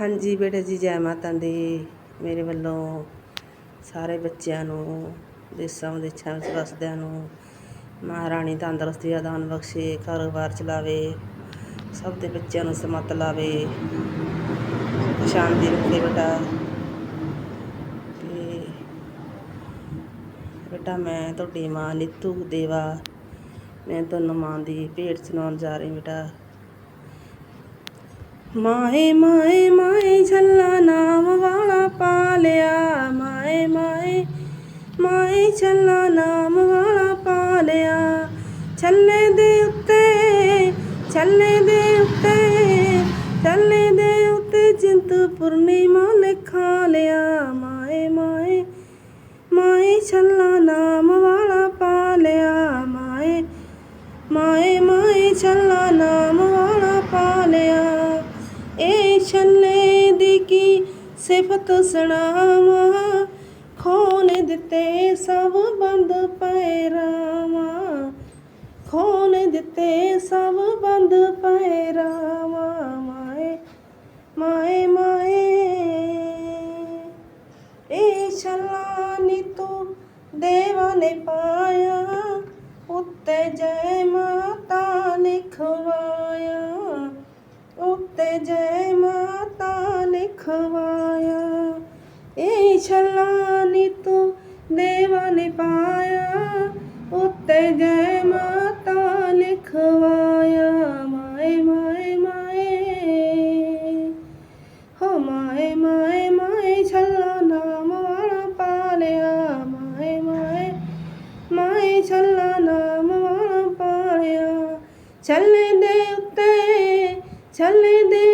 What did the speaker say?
ਹਾਂਜੀ ਬੇਟਾ ਜੀ, ਜੈ ਮਾਤਾ ਦੀ। ਮੇਰੇ ਵੱਲੋਂ ਸਾਰੇ ਬੱਚਿਆਂ ਨੂੰ, ਦੇਸਾਂ ਵਿਦੇਸ਼ਾਂ ਵਿੱਚ ਵਸਦਿਆਂ ਨੂੰ, ਮਹਾਰਾਣੀ ਤੰਦਰੁਸਤੀ ਦਾ ਦਾਨ ਬਖਸ਼ੇ ਕਾਰੋਬਾਰ ਚਲਾਵੇ, ਸਭ ਦੇ ਬੱਚਿਆਂ ਨੂੰ ਸਮੱਤ ਲਾਵੇ, ਸ਼ਾਂਤੀ ਰੱਖੇ ਬੇਟਾ। ਤੇ ਬੇਟਾ ਮੈਂ ਤੁਹਾਡੀ ਮਾਂ ਨੀਤੂ ਦੇਵਾ। ਮੈਂ ਤੁਹਾਨੂੰ ਮਾਂ ਦੀ ਭੇਟ ਸੁਣਾਉਣ ਜਾ ਰਹੀ ਬੇਟਾ। ਮਾਏ ਮਾਏ ਮਾਏ, ਛੱਲਾ ਨਾਮ ਵਾਲਾ ਪਾ ਲਿਆ ਮਾਏ ਮਾਏ ਮਾਏ, ਛੱਲਾ ਨਾਮ ਵਾਲਾ ਪਾ ਲਿਆ ਛੱਲੇ ਦੇ ਉੱਤੇ, ਛੱਲੇ ਦੇ ਉੱਤੇ, ਛੱਲੇ ਦੇ ਉੱਤੇ ਜਿੰਤ ਪੂਰਨਿਮਾ ਲਿਖਾ ਲਿਆ। ਮਾਏ ਛੱਲੇ ਦੀ ਕੀ ਸਿਫਤ ਸੁਣਾਵਾਂ? ਖੋਲ ਦਿੱਤੇ ਸਭ ਬੰਦ ਪਏ ਰਾਵਾਂ ਖੋਲ ਦਿੱਤੇ ਸਭ ਬੰਦ ਪਏ ਰਾਵਾਂ ਮਾਏ ਮਾਏ ਮਾਏ। ਇਹ ਛੱਲਾ ਨੀ ਤੂੰ ਦੇਵਾ ਨੇ ਪਾਇਆ, ਉੱਤੇ ਜੈ ਮਾਤਾ ਲਿਖਵਾਇਆ ਉੱਤੇ ਜੈ ਖਵਾਇਆ ਇਹ ਛੱਲਾ ਨੀ ਤੂੰ ਦੇਵਾ ਨੇ ਪਾਇਆ ਉੱਤੇ ਜੈ ਮਾਤਾ ਨੇ ਖਵਾਇਆ ਮਾਏ ਮਾਏ ਮਾਏ ਹੋ ਮਾਏ ਮਾਏ ਮਾਏ ਛੱਲਾ ਨਾਮ ਵਾਲਾ ਪਾਲਿਆ ਮਾਏ ਮਾਏ ਮਾਏ ਛੱਲਾ ਨਾਮ ਵਾਲਾ ਪਾਲਿਆ ਛੱਲੇ ਦੇ ਉੱਤੇ ਛੱਲੇ ਦੇ